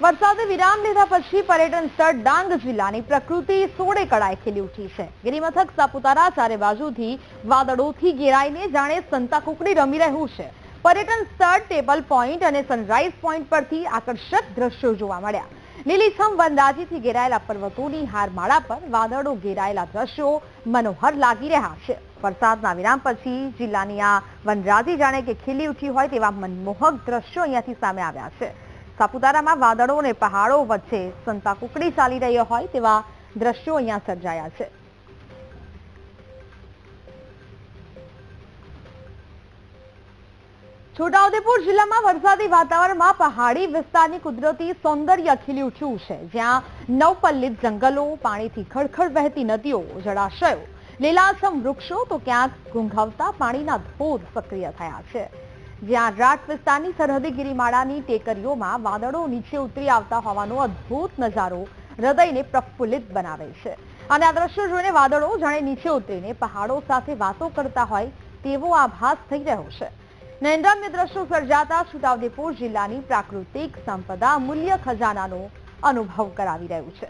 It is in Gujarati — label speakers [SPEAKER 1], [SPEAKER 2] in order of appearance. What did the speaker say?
[SPEAKER 1] વરસાદે વિરામ લીધા પછી પર્યટન સ્થળ ડાંગ જિલ્લાની પ્રકૃતિ સોળે કળાએ ખીલી ઉઠી છે. ગિરિમથક સાપુતારા ચારે બાજુથી વાદળોથી ઘેરાઈને જાણે સંતા કુકડી રમી રહ્યું છે. પર્યટન સ્થળ ટેબલ પોઈન્ટ અને સનરાઈઝ પોઈન્ટ પરથી આકર્ષક દ્રશ્યો જોવા મળ્યા. લીલીછમ વનરાજીથી ઘેરાયેલા પર્વતોની હારમાળા પર વાદળો ઘેરાયેલા દ્રશ્યો મનોહર લાગી રહ્યા છે. વરસાદના વિરામ પછી જિલ્લાની આ વનરાજી જાણે કે ખીલી ઉઠી હોય તેવા મનમોહક દ્રશ્યો અહીંયાથી સામે આવ્યા છે. સાપુતારામાં વાદળો અને પહાડો વચ્ચે સંતા કુકડી ચાલી રહ્યો હોય તેવા દ્રશ્યો અહીંયા સર્જાયા છે. છોટાઉદેપુર જિલ્લામાં વરસાદી વાતાવરણમાં પહાડી વિસ્તારની કુદરતી સૌંદર્ય ખીલી ઉઠ્યું છે. જ્યાં નવપલ્લિત જંગલો, પાણીથી ખળખળ વહેતી નદીઓ, જળાશયો, લીલાછમ વૃક્ષો તો ક્યાંક ઘૂંઘવતા પાણીના ધોધ સક્રિય થયા છે. જ્યાં રાટ વિસ્તારની સરહદી ગિરિમાળાની ટેકરીઓમાં વાદળો નીચે ઉતરી આવતા હોવાનો અદ્ભુત નજારો હૃદયને પ્રફુલ્લિત બનાવે છે. અને આ દ્રશ્યો જોઈને વાદળો જાણે નીચે ઉતરીને પહાડો સાથે વાતો કરતા હોય તેવો આભાસ થઈ રહ્યો છે. નૈનરમ્ય દ્રશ્યો સર્જાતા છોટાઉદેપુર જિલ્લાની પ્રાકૃતિક સંપદા મૂલ્ય ખજાનાનો અનુભવ કરાવી રહ્યું છે.